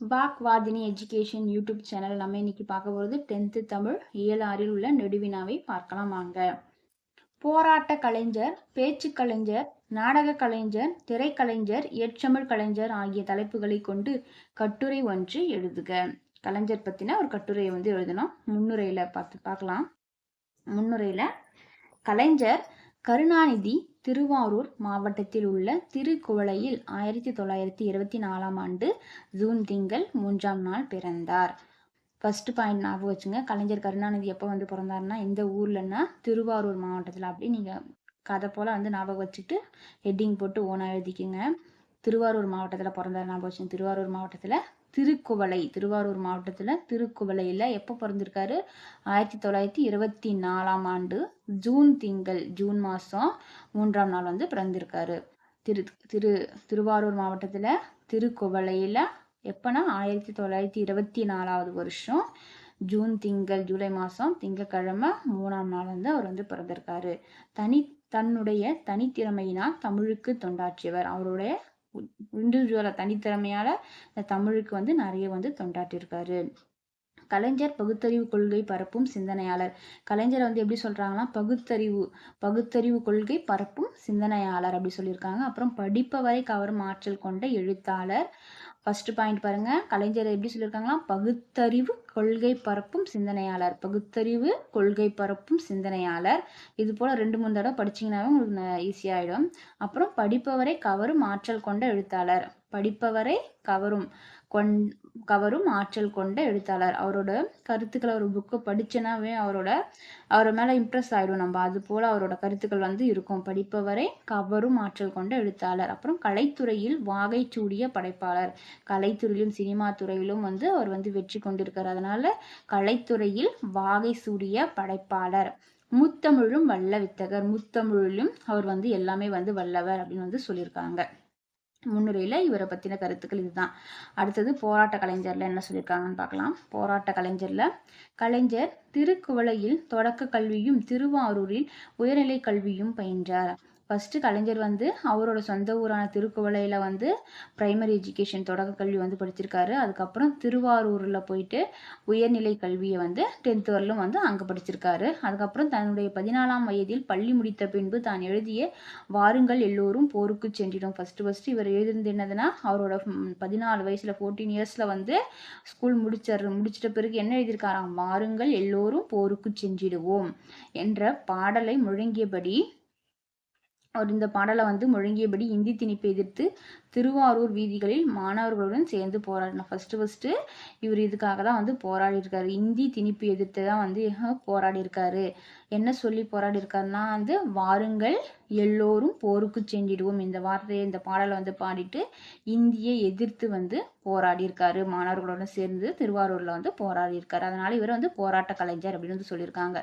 வாக்வாதினி education YouTube channel நம்ம இன்னைக்கு பார்க்க போகிறது டென்த்து தமிழ் இயலாறில் உள்ள நெடுவினாவை பார்க்கலாம் வாங்க. போராட்ட கலைஞர் பேச்சு கலைஞர் நாடக கலைஞர் திரைக்கலைஞர் ஏற்றமிழ் கலைஞர் ஆகிய தலைப்புகளை கொண்டு கட்டுரை ஒன்று எழுதுக. கலைஞர் பற்றின ஒரு கட்டுரையை வந்து எழுதணும். முன்னுரையில் பார்த்து பார்க்கலாம். முன்னுரையில் கலைஞர் கருணாநிதி திருவாரூர் மாவட்டத்தில் உள்ள திருக்குவளையில் ஆயிரத்தி தொள்ளாயிரத்தி இருபத்தி நாலாம் ஆண்டு ஜூன் திங்கள் மூன்றாம் நாள் பிறந்தார். ஃபர்ஸ்ட் பாயிண்ட் ஞாபகம் வச்சுங்க. கலைஞர் கருணாநிதி எப்போ வந்து பிறந்தாருன்னா இந்த ஊர்லன்னா திருவாரூர் மாவட்டத்தில். அப்படி நீங்கள் கதை போல் வந்து ஞாபகம் வச்சுட்டு ஹெட்டிங் போட்டு ஓனாக எழுதிக்கிங்க. திருவாரூர் மாவட்டத்தில் பிறந்தார் ஞாபகம் வச்சுங்க. திருவாரூர் மாவட்டத்தில் திருக்குவளை திருவாரூர் மாவட்டத்தில் திருக்குவளையில் எப்போ பிறந்திருக்காரு? ஆயிரத்தி தொள்ளாயிரத்தி இருபத்தி நாலாம் ஆண்டு ஜூன் திங்கள் ஜூன் மாதம் மூன்றாம் நாள் வந்து பிறந்திருக்காரு. திரு திரு திருவாரூர் மாவட்டத்தில் திருக்குவளையில் எப்போனா ஆயிரத்தி தொள்ளாயிரத்தி இருபத்தி நாலாவது வருஷம் ஜூன் திங்கள் ஜூலை மாதம் திங்கக்கிழமை மூணாம் நாள் வந்து அவர் வந்து பிறந்திருக்காரு. தனி தன்னுடைய தனித்திறமையினால் தமிழுக்கு தொண்டாற்றியவர். அவருடைய இண்டிவிஜுவலாக தனித்திறமையால் இந்த தமிழுக்கு வந்து நிறைய வந்து தொண்டாட்டியிருக்காரு கலைஞர் பகுத்தறிவு கொள்கை பரப்பும் சிந்தனையாளர். கலைஞரை வந்து எப்படி சொல்கிறாங்கன்னா பகுத்தறிவு பகுத்தறிவு கொள்கை பரப்பும் சிந்தனையாளர் அப்படி சொல்லியிருக்காங்க. அப்புறம் படிப்பவரை கவரும் ஆற்றல் கொண்ட எழுத்தாளர். ஃபஸ்ட்டு பாயிண்ட் பாருங்கள் கலைஞர் எப்படி சொல்லியிருக்காங்களா பகுத்தறிவு கொள்கை பரப்பும் சிந்தனையாளர். பகுத்தறிவு கொள்கை பரப்பும் சிந்தனையாளர். இது போல் ரெண்டு மூணு தடவை படிச்சிங்கனாவே உங்களுக்கு ஈஸியாகிடும் அப்புறம் படிப்பவரை கவரும் ஆற்றல் கொண்ட எழுத்தாளர். படிப்பவரை கவரும் கொண் கவரும் ஆற்றல் கொண்ட எழுத்தாளர். அவரோட கருத்துக்களை ஒரு புக்கை படித்தனாவே அவரோட அவர் மேலே இம்ப்ரெஸ் ஆகிடும் நம்ம. அது போல் அவரோட கருத்துக்கள் வந்து இருக்கும். படிப்பவரை கவரும் ஆற்றல் கொண்ட எழுத்தாளர். அப்புறம் கலைத்துறையில் வாகை சூடிய படைப்பாளர். கலைத்துறையிலும் சினிமா துறையிலும் வந்து அவர் வந்து வெற்றி கொண்டிருக்கார். அதனால கலைத்துறையில் வாகை சூடிய படைப்பாளர். முத்தமிழும் வல்ல வித்தகர். முத்தமிழிலும் அவர் வந்து எல்லாமே வந்து வல்லவர் அப்படின்னு வந்து சொல்லியிருக்காங்க. முன்னுரையில் இவரை பற்றின கருத்துக்கள் இதுதான். அடுத்தது போராட்ட கலைஞரில் என்ன சொல்லியிருக்காங்கன்னு பார்க்கலாம். போராட்ட கலைஞரில் கலைஞர் திருக்குவளையில் தொடக்க கல்வியும் திருவாரூரில் உயர்நிலை கல்வியும் பயின்றார். ஃபஸ்ட்டு கலைஞர் வந்து அவரோட சொந்த ஊரான திருக்குவளையில் வந்து ப்ரைமரி எஜுகேஷன் தொடக்க கல்வி வந்து படிச்சிருக்காரு. அதுக்கப்புறம் திருவாரூரில் போயிட்டு உயர்நிலை கல்வியை வந்து டென்த் வரலும் வந்து அங்கே படிச்சிருக்காரு. அதுக்கப்புறம் தன்னுடைய பதினாலாம் வயதில் பள்ளி முடித்த பின்பு தான் எழுதிய வாருங்கள் எல்லோரும் போருக்கு சென்றிடும். ஃபஸ்ட்டு ஃபஸ்ட்டு இவர் எழுதினது என்னதுன்னா அவரோட பதினாலு வயசில் ஃபோர்டீன் இயர்ஸில் வந்து ஸ்கூல் முடிச்சர் முடிச்சிட்ட பிறகு என்ன எழுதியிருக்காராம்? வாருங்கள் எல்லோரும் போருக்கு சென்றிடுவோம் என்ற பாடலை முழங்கியபடி அவர் இந்த பாடலை வந்து முழங்கியபடி இந்தி திணிப்பை எதிர்த்து திருவாரூர் வீதிகளில் மாணவர்களுடன் சேர்ந்து போராடினார். ஃபஸ்ட்டு ஃபஸ்ட்டு இவர் இதுக்காக தான் வந்து போராடி இருக்காரு இந்தி திணிப்பு எதிர்த்து தான் வந்து போராடி இருக்காரு என்ன சொல்லி போராடி இருக்காருன்னா வந்து வாருங்கள் எல்லோரும் போருக்கு சென்றிடுவோம். இந்த வார்த்தையை இந்த பாடலை வந்து பாடிட்டு இந்தியை எதிர்த்து வந்து போராடி இருக்காரு மாணவர்களுடன் சேர்ந்து திருவாரூரில் வந்து போராடி இருக்காரு அதனால இவர் வந்து போராட்ட கலைஞர் அப்படின்னு வந்து சொல்லியிருக்காங்க.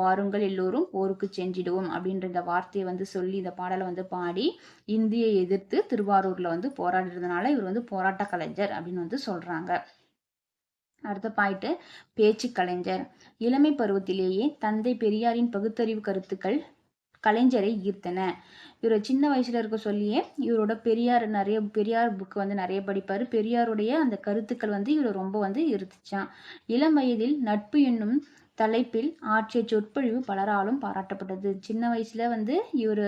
வாருங்கள் எல்லோரும் போருக்கு சென்றிடுவோம் அப்படின்ற இந்த வார்த்தையை வந்து சொல்லி இந்த பாடலை வந்து பாடி இந்தியை எதிர்த்து திருவாரூரில் வந்து போராடுறதுனால இவர் வந்து போராட்ட கலைஞர் அப்படின்னு வந்து சொல்கிறாங்க அடுத்த பாயிட்டு பேச்சு கலைஞர். இளமை பருவத்திலேயே தந்தை பெரியாரின் பகுத்தறிவு கருத்துக்கள் கலைஞரை ஈர்த்தன. இவர் சின்ன வயசுல இருக்க சொல்லியே இவரோட பெரியார் நிறைய பெரியார் புக்கு வந்து நிறைய படிப்பார். பெரியாருடைய அந்த கருத்துக்கள் வந்து இவரை ரொம்ப வந்து இருத்துச்சான் இளம் வயதில் நட்பு என்னும் தலைப்பில் ஆற்றிய சொற்பொழிவு பலராலும் பாராட்டப்பட்டது. சின்ன வயசுல வந்து இவர்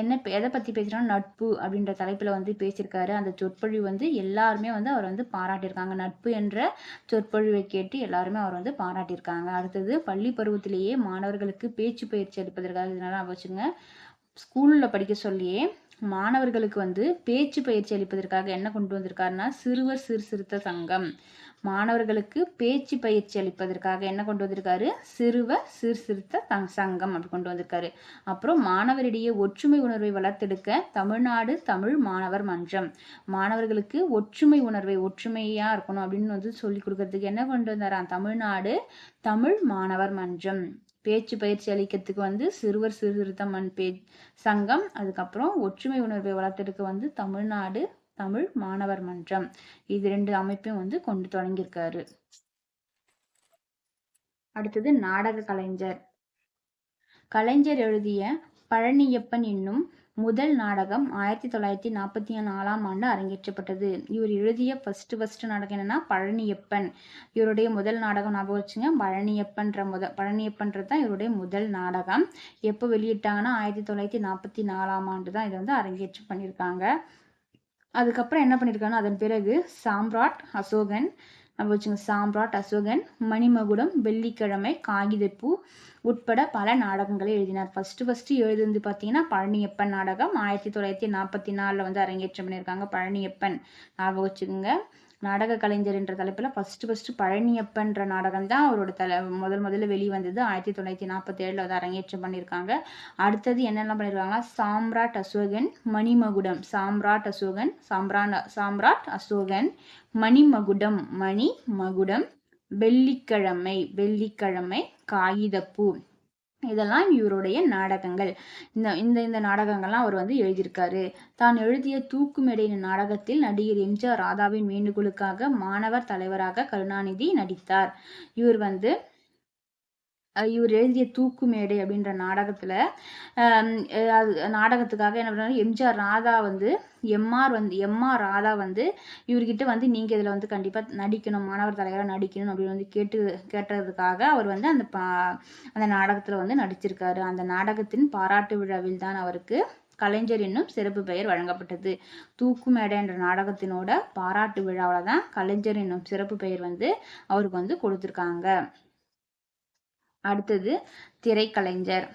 என்ன எதை பற்றி பேசுகிறாங்க நட்பு அப்படின்ற தலைப்பில் வந்து பேசியிருக்காரு. அந்த சொற்பொழிவு வந்து எல்லாருமே வந்து அவர் வந்து பாராட்டியிருக்காங்க. நட்பு என்ற சொற்பொழிவை கேட்டு எல்லாருமே அவர் வந்து பாராட்டியிருக்காங்க. அடுத்தது பள்ளி பருவத்திலேயே மாணவர்களுக்கு பேச்சு பயிற்சி அளிப்பதற்காக இதனால வச்சுங்க. ஸ்கூலில் படிக்க சொல்லியே மாணவர்களுக்கு வந்து பேச்சு பயிற்சி அளிப்பதற்காக என்ன கொண்டு வந்திருக்காருன்னா சிறுவர் சீர்திருத்த சங்கம். மாணவர்களுக்கு பேச்சு பயிற்சி அளிப்பதற்காக என்ன கொண்டு வந்திருக்காரு? சிறுவ சீர்திருத்த சங்கம் அப்படி கொண்டு வந்திருக்காரு. அப்புறம் மாணவரிடையே ஒற்றுமை உணர்வை வளர்த்தெடுக்க தமிழ்நாடு தமிழ் மாணவர் மன்றம். மாணவர்களுக்கு ஒற்றுமை உணர்வை ஒற்றுமையா இருக்கணும் அப்படின்னு வந்து சொல்லி கொடுக்கறதுக்கு என்ன கொண்டு வந்தாராம்? தமிழ்நாடு தமிழ் மாணவர் மன்றம். பேச்சு பயிற்சி அளிக்கிறதுக்கு வந்து சிறுவர் சீர்திருத்த மண் பே சங்கம் அதுக்கப்புறம் ஒற்றுமை உணர்வை வளர்த்தெடுக்க வந்து தமிழ்நாடு தமிழ் மாணவர் மன்றம். இது ரெண்டு அமைப்பையும் வந்து கொண்டு தொடங்கியிருக்காரு. அடுத்தது நாடக கலைஞர். கலைஞர் எழுதிய பழனியப்பன் என்னும் முதல் நாடகம் ஆயிரத்தி தொள்ளாயிரத்தி நாற்பத்தி நாலாம் ஆண்டு அரங்கேற்றப்பட்டது. இவர் எழுதிய ஃபர்ஸ்ட் ஃபர்ஸ்ட் நாடகம் என்னன்னா பழனியப்பன். இவருடைய முதல் நாடகம் ஞாபகம் வச்சுங்க. பழனியப்பன்ற முத பழனியப்பன்றது தான் இவருடைய முதல் நாடகம். எப்போ வெளியிட்டாங்கன்னா ஆயிரத்தி தொள்ளாயிரத்தி நாற்பத்தி நாலாம் ஆண்டு தான் இதை வந்து அரங்கேற்றம் பண்ணியிருக்காங்க. அதுக்கப்புறம் என்ன பண்ணியிருக்காங்கன்னா அதன் பிறகு சாம்ராட் அசோகன் நம்ம வச்சுங்க சாம்ராட் அசோகன் மணிமகுடம் வெள்ளிக்கிழமை காகிதப்பூ உட்பட பல நாடகங்களை எழுதினார். ஃபஸ்ட்டு ஃபஸ்ட்டு எழுதுந்து பார்த்தீங்கன்னா பழனியப்பன் நாடகம். ஆயிரத்தி தொள்ளாயிரத்தி நாற்பத்தி நாலில் வந்து அரங்கேற்றம் பண்ணியிருக்காங்க பழனியப்பன். ஞாபகம் வச்சுக்கோங்க. நாடக கலைஞர் என்ற தலைப்பில் ஃபஸ்ட்டு ஃபஸ்ட்டு பழனியப்பன்ற நாடகம் தான் அவரோட தலை முதல் முதல்ல வெளிவந்தது. ஆயிரத்தி தொள்ளாயிரத்தி நாற்பத்தேழில் வந்து அரங்கேற்றம் பண்ணியிருக்காங்க அடுத்தது என்னென்ன பண்ணியிருக்காங்கன்னா சாம்ராட் அசோகன் மணிமகுடம். சாம்ராட் அசோகன் சாம்ரான் சாம்ராட் அசோகன் மணிமகுடம் மணி மகுடம் வெள்ளிக்கிழமை வெள்ளிக்கிழமை காகிதப்பூ. இதெல்லாம் இவருடைய நாடகங்கள். இந்த இந்த இந்த நாடகங்கள்லாம் அவர் வந்து எழுதியிருக்காரு. தான் எழுதிய தூக்குமேடையின் நாடகத்தில் நடிகர் எம்ஜிஆர் ராதாவின் வேண்டுகோளுக்காக மாணவர் தலைவராக கருணாநிதி நடித்தார். இவர் வந்து இவர் எழுதிய தூக்குமேடை அப்படின்ற நாடகத்தில் அது நாடகத்துக்காக என்ன பண்ணாரு? எம்ஜிஆர் ராதா வந்து எம்ஆர் வந்து எம்ஆர் ராதா வந்து இவர்கிட்ட வந்து நீங்கள் இதில் வந்து கண்டிப்பாக நடிக்கணும் மாணவர் தலைவராக நடிக்கணும் அப்படின்னு வந்து கேட்டு கேட்டதுக்காக அவர் வந்து அந்த பா அந்த நாடகத்தில் வந்து நடிச்சிருக்காரு. அந்த நாடகத்தின் பாராட்டு விழாவில் தான் அவருக்கு கலைஞர் என்னும் சிறப்பு பெயர் வழங்கப்பட்டது. தூக்குமேடை என்ற நாடகத்தினோட பாராட்டு விழாவில் தான் கலைஞர் என்னும் சிறப்பு பெயர் வந்து அவருக்கு வந்து கொடுத்துருக்காங்க. அடுத்தது திரைக்கலைஞர்.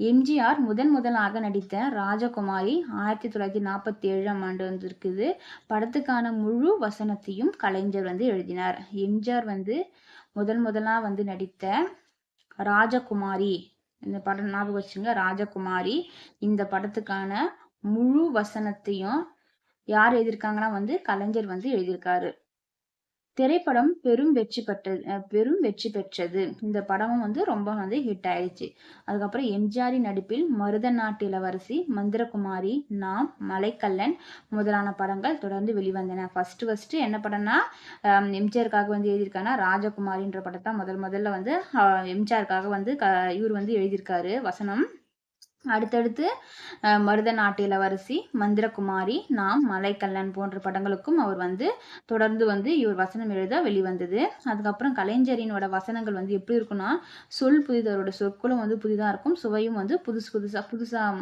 எம்ஜிஆர் முதன் முதலாக நடித்த ராஜகுமாரி ஆயிரத்தி தொள்ளாயிரத்தி நாற்பத்தி ஏழாம் ஆண்டு வந்திருக்குது. படத்துக்கான முழு வசனத்தையும் கலைஞர் வந்து எழுதினார். எம்ஜிஆர் வந்து முதன் முதலாக வந்து நடித்த ராஜகுமாரி இந்த படம் ஞாபகம் வச்சுங்க ராஜகுமாரி இந்த படத்துக்கான முழு வசனத்தையும் யார் எழுதியிருக்காங்கன்னா வந்து கலைஞர் வந்து எழுதியிருக்காரு. திரைப்படம் பெரும் வெற்றி பெற்றது பெரும் வெற்றி பெற்றது. இந்த படமும் வந்து ரொம்ப வந்து ஹிட் ஆயிடுச்சு. அதுக்கப்புறம் எம்ஜிஆரின் நடிப்பில் மருத நாட்டு இளவரசி மந்திரகுமாரி நாம் மலைக்கல்லன் முதலான படங்கள் தொடர்ந்து வெளிவந்தன. ஃபர்ஸ்ட் ஃபர்ஸ்ட் என்ன படம்னா எம்ஜிஆருக்காக வந்து எழுதியிருக்காங்கன்னா ராஜகுமாரின்ற படத்தை முதல் முதல்ல வந்து எம்ஜிஆருக்காக வந்து க இவர் வந்து எழுதியிருக்காரு. வசனம் அடுத்தடுத்து மருத நாட்டு இளவரசி மந்திரகுமாரி நாம் மலைக்கல்லன் போன்ற படங்களுக்கும் அவர் வந்து தொடர்ந்து வந்து இவர் வசனம் எழுத வெளிவந்தது. அதுக்கப்புறம் கலைஞரினோட வசனங்கள் வந்து எப்படி இருக்குன்னா சொல் புதிது சொற்களும் வந்து புதிதாக இருக்கும். சுவையும் வந்து புதுசு புதுசாக புதுசாக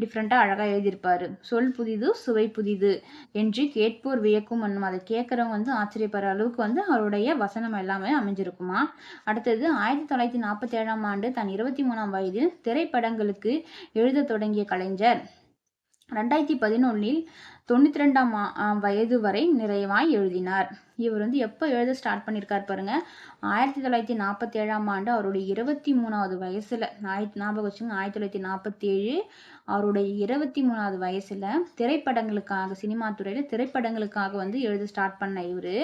டிஃப்ரெண்ட்டாக அழகாக எழுதியிருப்பார். சொல் புதிது சுவை புதிது என்று கேட்போர் வியக்கும் என்னும் அதை கேட்குறவங்க வந்து ஆச்சரியப்படுற அளவுக்கு வந்து அவருடைய வசனம் எல்லாமே அமைஞ்சிருக்குமா? அடுத்தது ஆயிரத்தி தொள்ளாயிரத்தி நாற்பத்தி ஏழாம் ஆண்டு தன் இருபத்தி மூணாம் வயதில் திரைப்படங்களுக்கு எழுத தொடங்கிய கலைஞர். ரெண்டாயிரத்தி பதினொன்னில் தொண்ணூற்றி ரெண்டாம் வயது வரை நிறைவாய் எழுதினார். இவர் வந்து எப்போ எழுத ஸ்டார்ட் பண்ணியிருக்கார் பாருங்க. ஆயிரத்தி தொள்ளாயிரத்தி நாற்பத்தி ஏழாம் ஆண்டு அவருடைய இருபத்தி மூணாவது வயசில் ஆயிரத்தி ஞாபகம் வச்சுங்க ஆயிரத்தி தொள்ளாயிரத்தி நாற்பத்தி ஏழு அவருடைய இருபத்தி மூணாவது வயசில் திரைப்படங்களுக்காக சினிமா துறையில் திரைப்படங்களுக்காக வந்து எழுத ஸ்டார்ட் பண்ண இவர்.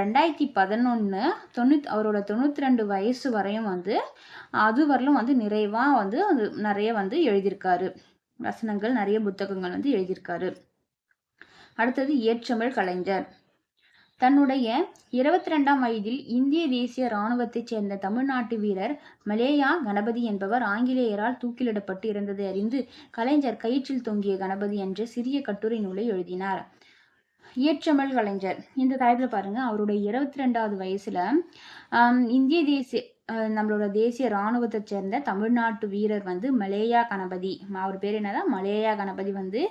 ரெண்டாயிரத்தி பதினொன்று தொண்ணூத் அவரோட தொண்ணூற்றி ரெண்டு வயசு வரையும் வந்து அது வரலும் வந்து நிறைவாக வந்து நிறைய வந்து எழுதியிருக்காரு. வசனங்கள் நிறைய புத்தகங்கள் வந்து எழுதியிருக்காரு. அடுத்தது ஏற்றமிழ் கலைஞர். தன்னுடைய இருபத்தி ரெண்டாம் வயதில் இந்திய தேசிய இராணுவத்தைச் சேர்ந்த தமிழ்நாட்டு வீரர் மலேயா கணபதி என்பவர் ஆங்கிலேயரால் தூக்கிலிடப்பட்டு இருந்ததை அறிந்து கலைஞர் கயிற்றில் தொங்கிய கணபதி என்ற சிறிய கட்டுரை நூலை எழுதினார். இயற்றமிழ் கலைஞர். இந்த தலைப்பில் பாருங்க அவருடைய இருபத்தி ரெண்டாவது வயசுல இந்திய தேசிய நம்மளோட தேசிய இராணுவத்தை சேர்ந்த தமிழ்நாட்டு வீரர் வந்து மலேயா கணபதி. அவர் பேர் என்னதான் மலேயா கணபதி வந்து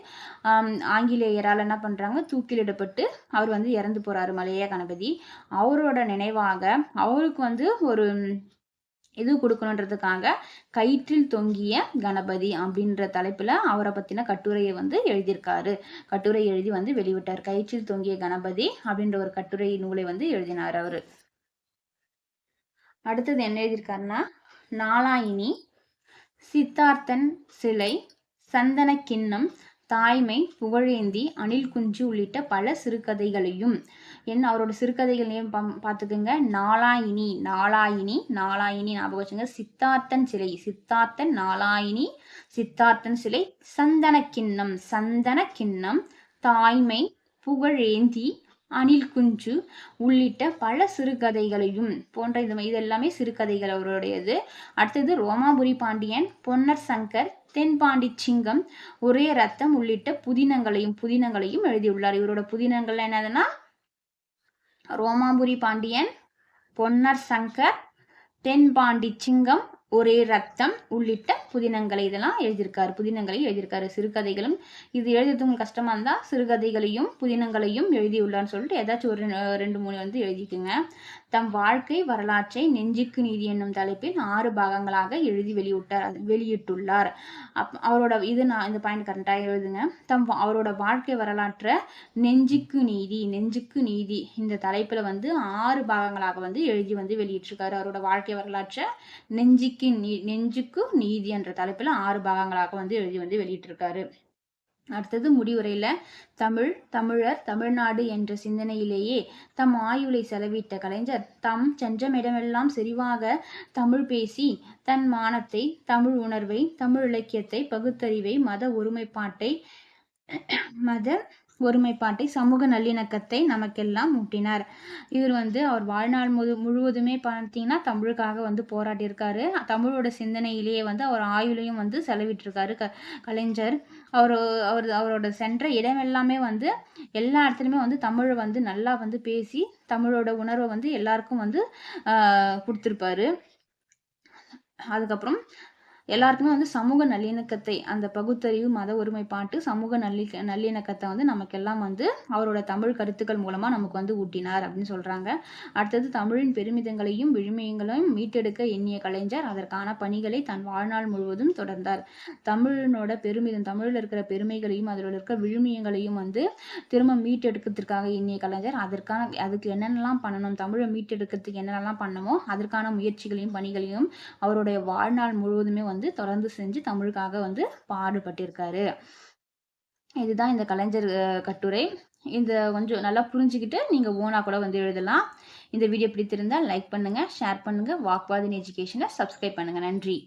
ஆங்கிலேயரால் என்ன பண்ணுறாங்க தூக்கிலிடப்பட்டு அவர் வந்து இறந்து போகிறாரு மலேயா கணபதி. அவரோட நினைவாக அவருக்கு வந்து ஒரு இது கொடுக்கணுன்றதுக்காக கயிற்றில் தொங்கிய கணபதி அப்படின்ற தலைப்பில் அவரை பற்றின கட்டுரையை வந்து எழுதியிருக்காரு. கட்டுரை எழுதி வந்து வெளிவிட்டார் கயிற்றில் தொங்கிய கணபதி அப்படின்ற ஒரு கட்டுரை நூலை வந்து எழுதினார் அவர். அடுத்தது என்ன எழுதியிருக்காருன்னா நாளாயினி சித்தார்த்தன் சிலை சந்தன கிண்ணம் தாய்மை புகழேந்தி அணில் குஞ்சு உள்ளிட்ட பல சிறுகதைகளையும். என்ன அவரோட சிறுகதைகளையும் பா பார்த்துக்குங்க. நாளாயினி நாளாயினி நாளாயினி ஞாபகம் வச்சுங்க. சித்தார்த்தன் சிலை சித்தார்த்தன் நாளாயினி சித்தார்த்தன் சிலை சந்தன கிண்ணம் சந்தன கிண்ணம் தாய்மை புகழேந்தி அணில் குஞ்சு உள்ளிட்ட பல சிறுகதைகளையும் போன்ற இது இது எல்லாமே சிறுகதைகள் அவருடையது. அடுத்தது ரோமாபுரி பாண்டியன் பொன்னர் சங்கர் தென்பாண்டி சிங்கம் ஒரே ரத்தம் உள்ளிட்ட புதினங்களையும் புதினங்களையும் எழுதியுள்ளார். இவரோட புதினங்கள் என்னதுன்னா ரோமாபுரி பாண்டியன் பொன்னர் சங்கர் தென்பாண்டி சிங்கம் ஒரே ரத்தம் உள்ளிட்ட புதினங்களை இதெல்லாம் எழுதியிருக்காரு. புதினங்களை எழுதியிருக்காரு. சிறுகதைகளும் இது எழுதுறது உங்களுக்கு இருந்தால் சிறுகதைகளையும் புதினங்களையும் எழுதியுள்ளார்னு சொல்லிட்டு ஏதாச்சும் ஒரு ரெண்டு மூணு வந்து எழுதிக்குங்க. தம் வாழ்க்கை வரலாற்றை நெஞ்சுக்கு நீதி என்னும் தலைப்பில் ஆறு பாகங்களாக எழுதி வெளியிட்டார் வெளியிட்டுள்ளார். அப் அவரோட இது நான் இந்த பாயிண்ட் கரெக்டாக எழுதுங்க. தம் அவரோட வாழ்க்கை வரலாற்றை நெஞ்சுக்கு நீதி நெஞ்சுக்கு நீதி இந்த தலைப்பில் வந்து ஆறு பாகங்களாக வந்து எழுதி வந்து வெளியிட்டிருக்காரு. அவரோட வாழ்க்கை வரலாற்றை நெஞ்சுக்கு நீ நெஞ்சுக்கு நீதி என்ற தலைப்பில் ஆறு பாகங்களாக வந்து எழுதி வந்து வெளியிட்டிருக்காரு. அடுத்தது முடிவுரையில் தமிழ் தமிழர் தமிழ்நாடு என்ற சிந்தனையிலேயே தம் ஆயுளை செலவிட்ட கலைஞர் தம் சென்றமிடமெல்லாம் செறிவாக தமிழ் பேசி தன் மானத்தை தமிழ் உணர்வை தமிழ் இலக்கியத்தை பகுத்தறிவை மத ஒருமைப்பாட்டை மத ஒருமைப்பாட்டை சமூக நல்லிணக்கத்தை நமக்கெல்லாம் ஊட்டினார். இவர் வந்து அவர் வாழ்நாள் முது முழுவதுமே பார்த்தீங்கன்னா தமிழுக்காக வந்து போராட்டியிருக்காரு தமிழோட சிந்தனையிலேயே வந்து அவர் ஆயுளையும் வந்து செலவிட்டிருக்காரு. க கலைஞர் அவர் அவர் அவரோட சென்ற இடம் எல்லாமே வந்து எல்லா இடத்துலையுமே வந்து தமிழை வந்து நல்லா வந்து பேசி தமிழோட உணர்வை வந்து எல்லாருக்கும் வந்து கொடுத்துருப்பாரு. அதுக்கப்புறம் எல்லாருக்குமே வந்து சமூக நல்லிணக்கத்தை அந்த பகுத்தறிவு மத ஒருமைப்பாட்டு சமூக நல்லி நல்லிணக்கத்தை வந்து நமக்கெல்லாம் வந்து அவரோட தமிழ் கருத்துக்கள் மூலமாக நமக்கு வந்து ஊட்டினார் அப்படின்னு சொல்கிறாங்க அடுத்தது தமிழின் பெருமிதங்களையும் விழுமியங்களையும் மீட்டெடுக்க எண்ணிய கலைஞர் அதற்கான பணிகளை தன் வாழ்நாள் முழுவதும் தொடர்ந்தார். தமிழனோட பெருமிதம் தமிழில் இருக்கிற பெருமைகளையும் அதில் இருக்கிற விழுமியங்களையும் வந்து திரும்ப மீட்டெடுக்கிறதுக்காக எண்ணிய கலைஞர் அதற்கான அதுக்கு என்னென்னலாம் பண்ணணும் தமிழை மீட்டெடுக்கிறதுக்கு என்னென்னலாம் பண்ணணுமோ அதற்கான முயற்சிகளையும் பணிகளையும் அவருடைய வாழ்நாள் முழுவதுமே வந்து வந்து தொடர்ந்து செஞ்சு தமிழுக்காக வந்து பாடுபட்டிருக்காரு. இதுதான் இந்த கலைஞர் கட்டுரை. இந்த கொஞ்சம் நல்லா புரிஞ்சுக்கிட்டு நீங்கள் ஓனாக கூட வந்து எழுதலாம். இந்த வீடியோ பிடித்திருந்தால் லைக் பண்ணுங்கள் ஷேர் பண்ணுங்கள் வாக்வாதின் எஜுகேஷனை சப்ஸ்கிரைப் பண்ணுங்கள் நன்றி.